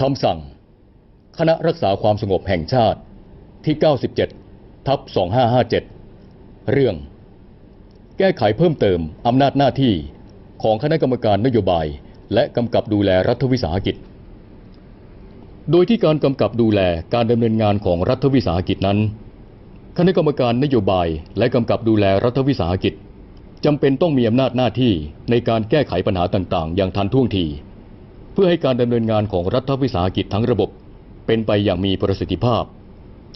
คำสั่ง คณะรักษาความสงบแห่งชาติที่ 97 ทับ 2557 เรื่อง แก้ไขเพิ่มเติมอำนาจหน้าที่ของคณะกรรมการนโยบาย และกำกับดูแลรัฐวิสาหกิจ โดยที่การกำกับดูแลการดำเนินงานของรัฐวิสาหกิจนั้น คณะกรรมการนโยบายและกำกับดูแลรัฐวิสาหกิจจำเป็นต้องมีอำนาจหน้าที่ในการแก้ไขปัญหาต่างๆ อย่างทันท่วงที พื่อให้การดำเนินงานของรัฐวิสาหกิจทั้งระบบ เป็นไปอย่างมีประสิทธิภาพ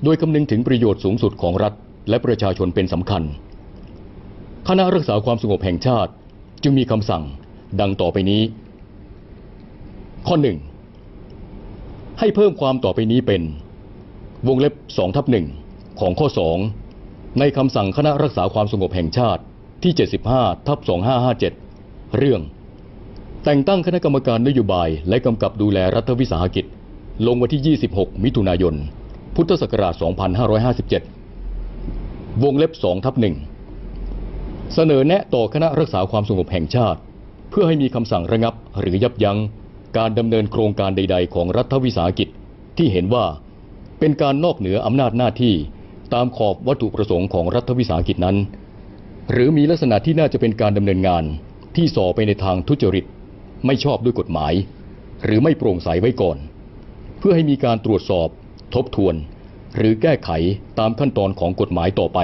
โดยคำนึงถึงประโยชน์สูงสุดของรัฐ และประชาชนเป็นสำคัญ คณะรักษาความสงบแห่งชาติจึงมีคำสั่งดังต่อไปนี้ ข้อหนึ่งให้เพิ่มความต่อไปนี้เป็น วงเล็บ2ทับหนึ่งของข้อ 2 ในคำสั่งคณะรักษาความสงบแห่งชาติที่ 75ทับ2557 เรื่อง แต่งตั้งคณะกรรมการนโยบาย และกำกับดูแลรัฐวิสาหกิจ ลงวันที่ 26 มิถุนายน พุทธศักราช 2557 วงเล็บ2ทับหนึ่งเสนอแนะต่อคณะรักษาความสงบแห่งชาติ เพื่อให้มีคำสั่งระงับหรือยับยั้งการดำเนินโครงการใด ๆ ของรัฐวิสาหกิจที่เห็นว่าเป็นการนอกเหนืออำนาจหน้าที่ตามขอบวัตถุประสงค์ของรัฐวิสาหกิจนั้น หรือมีลักษณะที่น่าจะเป็นการดำเนินงานที่ส่อไปในทางทุจริต ไม่ชอบด้วยกฎหมาย หรือไม่โปร่งใสไว้ก่อน เพื่อให้มีการตรวจสอบ ทบทวน หรือแก้ไขตามขั้นตอนของกฎหมายต่อไป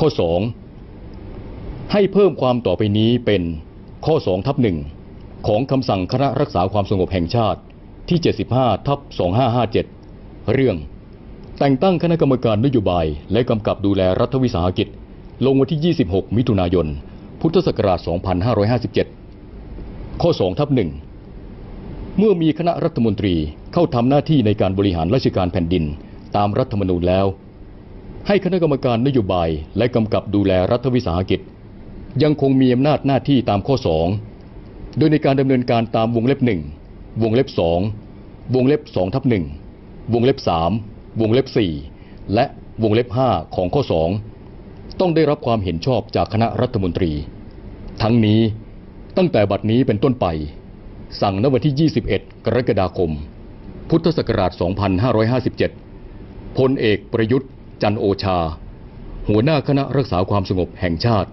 ข้อ 2 ให้เพิ่มความต่อไปนี้เป็นข้อ2ทับหนึ่งของคำสั่งคณะรักษาความสงบแห่งชาติที่ 75ทับ2557 เรื่อง แต่งตั้งคณะกรรมการนโยบาย และกำกับดูแลรัฐวิสาหกิจ ลงวันที่ 26 มิถุนายน พุทธศักราช 2557 ข้อ2ทับหนึ่งเมื่อมีคณะรัฐมนตรีเข้าทำหน้าที่ในการบริหารราชการแผ่นดินตามรัฐธรรมนูญแล้ว ให้คณะกรรมการนโยบายและกำกับดูแลรัฐวิสาหกิจ ยังคงมีอำนาจหน้าที่ตามข้อ 2 โดยในการดำเนินการตามวงเล็บ 1 วงเล็บ 2 วงเล็บ2ทับ1วงเล็บ 3 วงเล็บ 4 และวงเล็บ 5 ของข้อ 2 ต้องได้รับความเห็นชอบจากคณะรัฐมนตรี ทั้งนี้ ตั้งแต่บัดนี้เป็นต้นไป สั่งณวันที่ 21 กรกฎาคม พุทธศักราช 2557 พลเอกประยุทธ์ จันโอชา หัวหน้าคณะรักษาความสงบแห่งชาติ